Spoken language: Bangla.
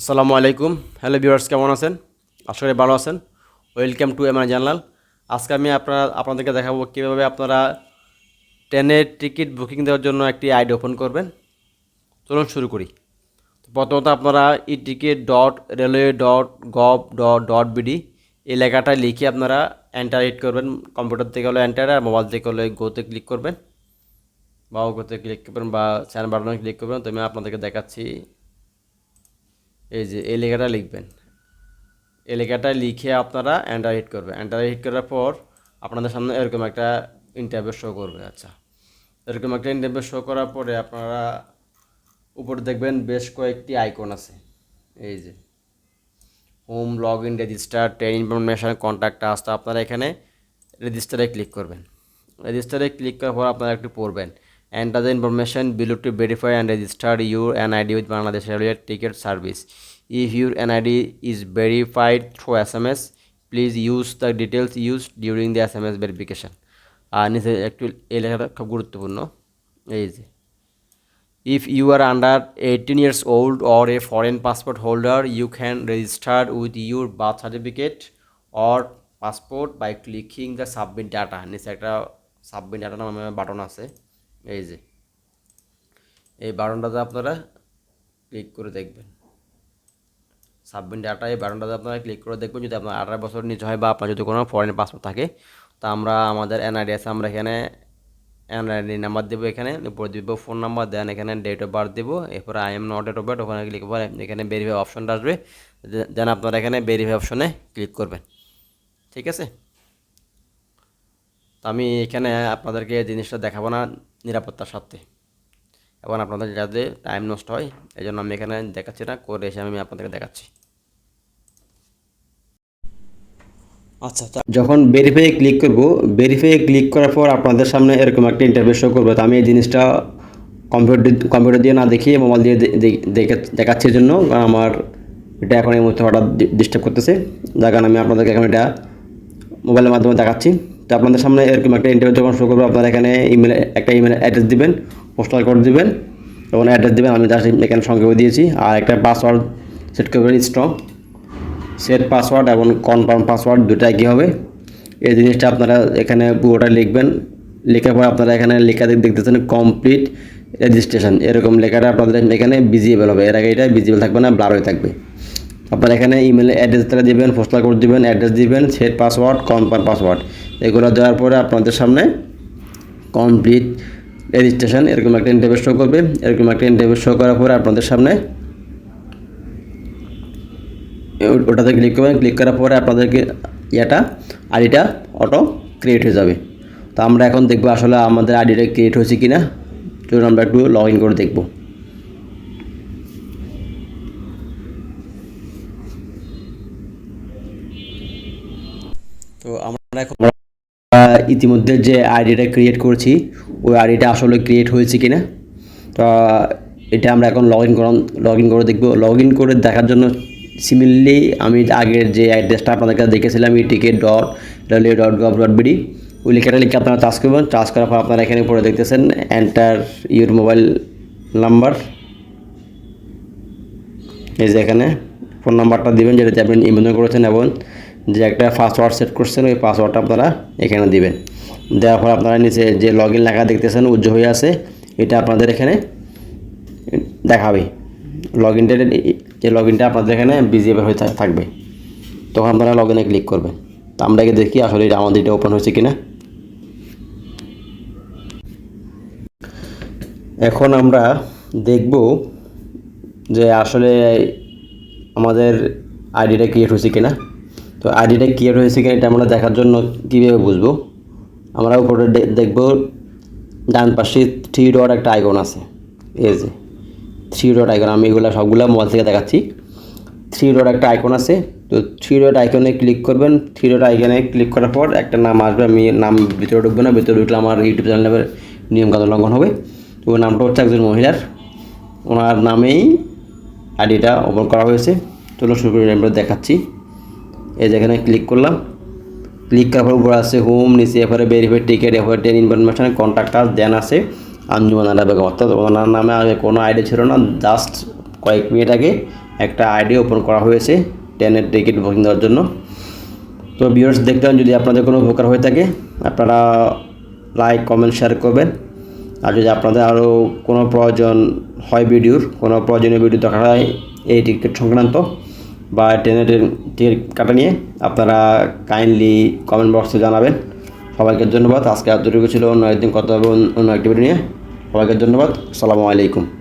আসসালামু আলাইকুম। হ্যালো ভিউয়ার্স, কেমন আছেন? আশা করি ভালো আছেন। ওয়েলকাম টু এমআর জার্নাল আজকে আমি আপনারা, আপনাদেরকে দেখাবো কীভাবে আপনারা ট্রেনের টিকিট বুকিং দেওয়ার জন্য একটি আইডি ওপেন করবেন। চলুন শুরু করি। প্রথমত আপনারা e ticket dot railway dot gov dot dot BD এই লেখাটা লিখে আপনারা এন্টার হিট করবেন। কম্পিউটার থেকে হলে এন্টার আর মোবাইল থেকে হলে গোতে ক্লিক করবেন। বা গোতে ক্লিক করবেন বা চ্যানেল বাটনে ক্লিক করবেন। তো আমি আপনাদেরকে দেখাচ্ছি এই যে এই লেখাটা লিখবেন। এই লেখাটা লিখে আপনারা এন্টার হিট করবেন। এন্টার হিট করার পর আপনাদের সামনে এরকম একটা ইন্টারভিউ শো করবে। আচ্ছা এরকম একটা ইন্টারভিউ শো করার পরে আপনারা উপরে দেখবেন বেশ কয়েকটি আইকন আছে। এই যে home log in register train information contact আসতে আপনারা এখানে রেজিস্টারে ক্লিক করবেন। রেজিস্টারে ক্লিক করার পর আপনারা একটু পড়বেন। To verify and register your N ID with Bangladesh railway ticket service if your N ID is verified through S M S please use the details use during the S M S verification আর নিচে একটু এই লেখাটা খুব গুরুত্বপূর্ণ। এই যে if you are under 18 years old or a foreign passport holder you can register with your birth certificate or passport by clicking the submit data নিচে একটা সাবমিট ডাটা নামে বাটন আছে। এই যে, এই বাটনটাতে আপনারা ক্লিক করে দেখবেন। সাবমিট ডাটা এই বাটনটাতে আপনারা ক্লিক করে দেখবেন, যদি আপনার আঠারো বছর নিচে হয় বা আপনার যদি কোনো ফরেন পাসপোর্ট থাকে, তা আমরা আমাদের এনআইডি আছে, আমরা এখানে এনআইডি নাম্বার দেবো এখানে, উপরে দিব ফোন নাম্বার দেন এখানে ডেট অফ বার্থ দেবো, এরপরে I am not date of birth ওখানে ক্লিক করে এখানে ভেরিফাই অপশনটা আসবে দেন আপনারা এখানে ভেরিফাই অপশনে ক্লিক করবেন। ঠিক আছে? তো আমি এখানে আপনাদেরকে জিনিসটা দেখাবো না নিরাপত্তার সাথে এবং আপনাদের যাতে টাইম নষ্ট হয় এই জন্য আমি এখানে দেখাচ্ছি না করে এসে আমি আপনাদেরকে দেখাচ্ছি। আচ্ছা যখন ভেরিফাই ক্লিক করব ভেরিফাই ক্লিক করার পর আপনাদের সামনে এরকম একটা ইন্টারভিউ শো করবে। তো আমি এই জিনিসটা কম্পিউটার কম্পিউটার দিয়ে না দেখিয়ে মোবাইল দিয়ে দেখাচ্ছি জন্য। কারণ আমার এটা এখন এই মুহূর্তে হঠাৎ ডিস্টার্ব করতেছে। যার কারণে আমি আপনাদেরকে এখন এটা মোবাইলের মাধ্যমে দেখাচ্ছি। তো আপনাদের সামনে এরকম একটা ইন্টারভিউ যখন শুরু করবে, আপনারা এখানে ইমেল একটা ইমেল অ্যাড্রেস দিবেন পোস্টাল কোড দিবেন। এবং অ্যাড্রেস দিবেন, আমি জাস্ট এখানে সংক্ষেপে দিয়েছি। আর একটা পাসওয়ার্ড সেট করবেন স্ট্রং সেট পাসওয়ার্ড এবং কনফার্ম পাসওয়ার্ড দুটো একই হবে? এই জিনিসটা আপনারা এখানে পুরোটা লিখবেন। লেখার পর আপনারা এখানে লেখা দেখ- দেখতেছেন কমপ্লিট রেজিস্ট্রেশন এরকম লেখাটা আপনাদের এখানে ভিজিবল হবে। এর আগে এটা ভিজিবল থাকবে না ব্লার হয়ে থাকবে। আপনারা এখানে ইমেল অ্যাড্রেসটা দিবেন পোস্টাল কোড দিবেন অ্যাড্রেস দিবেন সেট পাসওয়ার্ড কনফার্ম পাসওয়ার্ড এগুলো দেওয়ার পরে আপনাদের সামনে কমপ্লিট রেজিস্ট্রেশন এরকম একটা ইন্টারভিউ শো করবে। এরকম একটা ইন্টারভিউ শো করার পরে আপনাদের সামনে ওটাতে ক্লিক করবেন। ক্লিক করার পরে আপনাদেরকে ইয়েটা, আইডিটা অটো ক্রিয়েট হয়ে যাবে। তো আমরা এখন দেখব আসলে আমাদের আইডিটা ক্রিয়েট হয়েছে কি না চলুন আমরা একটু লগ ইন করে দেখব। তো আমরা এখন ইতিমধ্যে যে আইডিটা ক্রিয়েট করেছি, ওই আইডিটা আসলে ক্রিয়েট হয়েছে কি না তো এটা আমরা এখন লগ ইন করলাম লগ ইন করে দেখব। লগ ইন করে দেখার জন্য সিমিলারলি আমি আগের যে অ্যাড্রেসটা আপনাদের কাছে দেখেছিলাম e ticket dot railway dot gov dot BD ওই লেখাটা লিখে আপনারা চার্জ করবেন। চার্জ করার পর আপনারা এখানে পরে দেখতেছেন এন্টার ইউর মোবাইল নাম্বার এই যে এখানে ফোন নাম্বারটা দিবেন, যেটাতে আপনি নিবন্ধন করেছেন এবং যে একটা পাসওয়ার্ড সেট করছেন, ওই পাসওয়ার্ডটা আপনারা এখানে দিবেন। দেওয়ার পর আপনারা নিচে যে লগ ইন লেখা দেখতেছেন, উজ্জ্বল হয়ে আছে, এটা আপনাদের এখানে দেখাবে। লগ ইনটা যে লগ ইনটা আপনাদের এখানে বিজিএফ হয়ে থাকবে। তখন আপনারা লগ ইনে ক্লিক করবেন। তো আমরা একে দেখি আসলে এটা আমাদের এটা ওপেন হয়েছে কিনা। এখন আমরা দেখব যে আসলে আমাদের আইডিটা ক্রিয়েট হয়েছে কিনা। তো আইডিটা ক্রিয়েট হয়েছে কিনা এটা আমরা দেখার জন্য কীভাবে বুঝব? আমরা উপরে দেখব, ডান পাশে থ্রি ডট একটা আইকন আছে। এই যে থ্রি ডট আইকন আমি এগুলো সবগুলো মোবাইল থেকে দেখাচ্ছি। থ্রি ডট একটা আইকন আছে, তো থ্রি ডট আইকনে ক্লিক করবেন। থ্রি ডট আইকনে ক্লিক করার পর একটা নাম আসবে, আমি নাম ভিতরে ঢুকবো না, ভিতরে ঢুকলে আমার ইউটিউব চ্যানেলের নিয়মকানুন লঙ্ঘন হবে। তো ওই নামটা হচ্ছে একজন মহিলার। ওনার নামেই আইডিটা ওপেন করা হয়েছে। চলো শুরু করে, আমরা দেখাচ্ছি। এই যেখানে ক্লিক করলাম। ক্লিক করার পর উপরে আছে হোম নিচে এরপরে ভেরিফাইড টিকিট এরপরে ট্রেন ইনফরমেশন কন্ট্যাক্ট আস দেন আছে আঞ্জুমান আরা বেগম। অর্থাৎ ওনার নামে আগে কোনো আইডি ছিল না জাস্ট কয়েক মিনিট আগে একটা আইডি ওপেন করা হয়েছে ট্রেনের টিকিট বুকিং দেওয়ার জন্য। তো ভিউয়ার্স দেখবেন যদি আপনাদের কোনো উপকার হয়ে থাকে, আপনারা লাইক কমেন্ট শেয়ার করবেন। আর যদি আপনাদের আরও কোনো প্রয়োজন হয় ভিডিওর কোনো প্রয়োজনীয় ভিডিও দেখা হয় এই টিকিট সংক্রান্ত বা ট্রেনের টিকিট কাটা নিয়ে আপনারা কাইন্ডলি কমেন্ট বক্সে জানাবেন। সবাইকে ধন্যবাদ। আজকে এতটুকু ছিল। অন্য একদিন কথা হবে অন্য একটি নিয়ে। সবাইকে ধন্যবাদ। সালামু আলাইকুম।